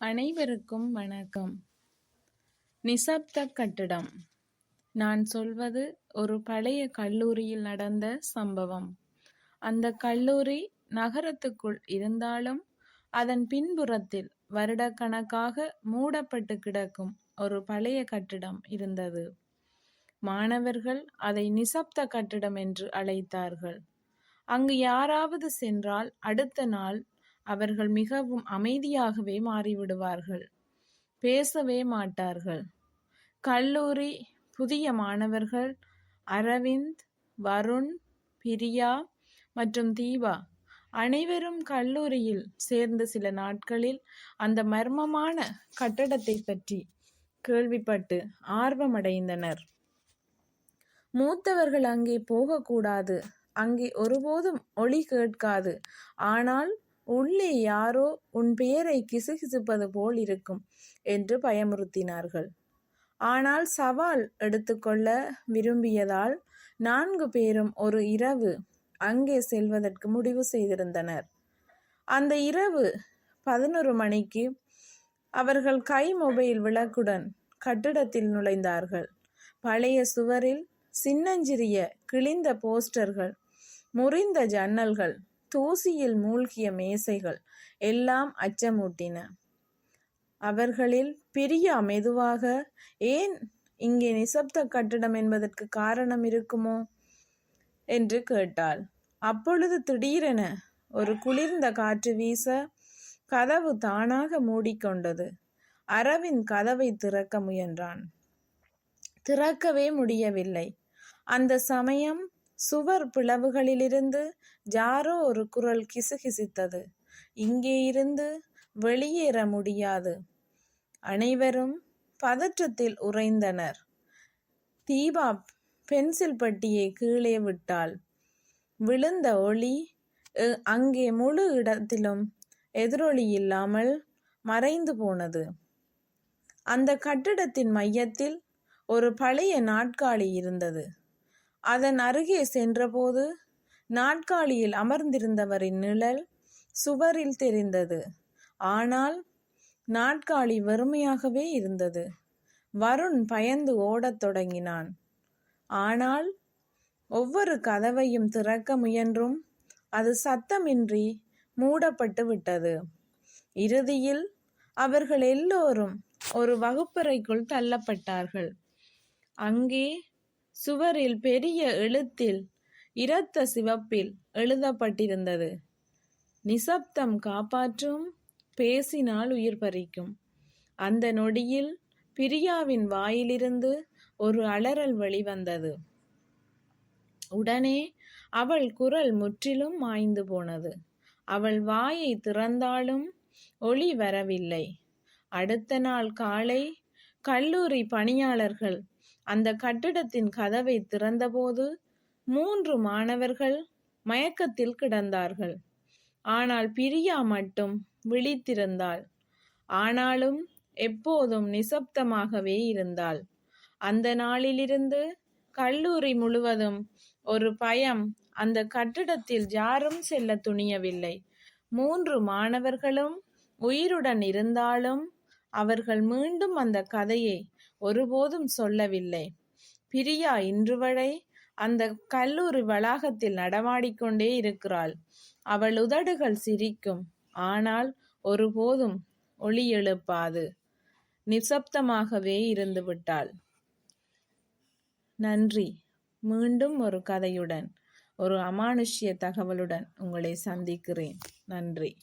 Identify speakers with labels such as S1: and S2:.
S1: அனைவருக்கும் வணக்கம். நிசப்த கட்டிடம். நான் சொல்வது ஒரு பழைய கல்லூரியில் நடந்த சம்பவம். அந்த கல்லூரி நகரத்துக்குள் இருந்தாலும் அதன் பின்புறத்தில் வருடக்கணக்காக மூடப்பட்டு கிடக்கும் ஒரு பழைய கட்டிடம் இருந்தது. மாணவர்கள் அதை நிசப்த கட்டிடம் என்று அழைத்தார்கள். அங்கு யாராவது சென்றால் அடுத்த நாள் அவர்கள் மிகவும் அமைதியாகவே மாறிவிடுவார்கள். பேசவே மாட்டார்கள். கல்லூரி புதிய மாணவர்கள் அரவிந்த் வருண் பிரியா மற்றும் தீபா அனைவரும் கல்லூரியில் சேர்ந்த சில நாட்களில் அந்த மர்மமான கட்டடத்தை பற்றி கேள்விப்பட்டு ஆர்வமடைந்தனர். மூத்தவர்கள் அங்கே போகக்கூடாது. அங்கே ஒருபோதும் ஒளி கேட்காது. ஆனால் உள்ளே யாரோ உன் பெயரை கிசுகிசுப்பது போல் இருக்கும் என்று பயமுறுத்தினார்கள். ஆனால் சவால் எடுத்துக்கொள்ள விரும்பியதால் நான்கு பேரும் ஒரு இரவு அங்கே செல்வதற்கு முடிவு செய்திருந்தனர். அந்த இரவு பதினொரு மணிக்கு அவர்கள் கை மொபைல் விளக்குடன் கட்டிடத்தில் நுழைந்தார்கள். பழைய சுவரில் சின்னஞ்சிறிய கிழிந்த போஸ்டர்கள் முறிந்த ஜன்னல்கள் தூசியில் மூழ்கிய மேசைகள் எல்லாம் அச்சமூட்டின. அவர்களில் பிரியா மெதுவாக ஏன் இங்கே நிசப்த கட்டடம் என்பதற்கு காரணம் இருக்குமோ? என்று கேட்டாள். அப்பொழுது திடீரென ஒரு குளிர்ந்த காற்று வீச கதவு தானாக மூடிக்கொண்டது. அரவிந்த் கதவை திறக்க முயன்றான். திறக்கவே முடியவில்லை. அந்த சமயம் சுவர் பிளவுகளிலிருந்து யாரோ ஒரு குரல் கிசுகிசுத்தது. இங்கே இருந்து வெளியேற முடியாது. அனைவரும் பதற்றத்தில் உறைந்தனர். தீபா பென்சில் பட்டியை கீழே விட்டாள். விழுந்த ஒளி அங்கே முழு இடத்திலும் எதிரொலி இல்லாமல் மறைந்து போனது. அந்த கட்டிடத்தின் மையத்தில் ஒரு பழைய நாட்காலி இருந்தது. அதன் அருகே சென்றபோது நாட்காலியில் அமர்ந்திருந்தவரின் நிழல் சுவரில் தெரிந்தது. ஆனால் நாட்காலி வெறுமையாகவே இருந்தது. வருண் பயந்து ஓடத் தொடங்கினான். ஆனால் ஒவ்வொரு கதவையும் திறக்க முயன்றும் அது சத்தமின்றி மூடப்பட்டு விட்டது. இறுதியில் அவர்கள் எல்லோரும் ஒரு வகுப்பறைக்குள் தள்ளப்பட்டார்கள். அங்கே சுவரில் பெரிய எழுத்தில் இரத்த சிவப்பில் எழுதப்பட்டிருந்தது. நிசப்தம் காப்பாற்றும் பேசினால் உயிர் பறிக்கும். அந்த நொடியில் பிரியாவின் வாயிலிருந்து ஒரு அலறல் வெளிவந்தது. உடனே அவள் குரல் முற்றிலும் மாய்ந்து போனது. அவள் வாயை திறந்தாலும் ஒளி வரவில்லை. அடுத்த நாள் காலை கல்லூரி பணியாளர்கள் அந்த கட்டிடத்தின் கதவை திறந்தபோது மூன்று மாணவர்கள் மயக்கத்தில் கிடந்தார்கள். ஆனால் பிரியா மட்டும் விழித்திருந்தாள். ஆனாலும் எப்போதும் நிசப்தமாகவே இருந்தாள். அந்த நாளிலிருந்து கல்லூரி முழுவதும் ஒரு பயம் அந்த கட்டிடத்தில் யாரும் செல்ல துணியவில்லை. மூன்று மாணவர்களும் உயிருடன் இருந்தாலும் அவர்கள் மீண்டும் அந்த கதையை ஒருபோதும் சொல்லவில்லை. பிரியா இன்றுவரை அந்த கல்லூரி வளாகத்தில் நடமாடிக்கொண்டே இருக்கிறாள். அவள் உதடுகள் சிரிக்கும். ஆனால் ஒருபோதும் ஒளி எழுப்பாது. நிசப்தமாகவே இருந்து விட்டாள் நன்றி. மீண்டும் ஒரு கதையுடன் ஒரு அமானுஷ்ய தகவலுடன் உங்களை சந்திக்கிறேன். நன்றி.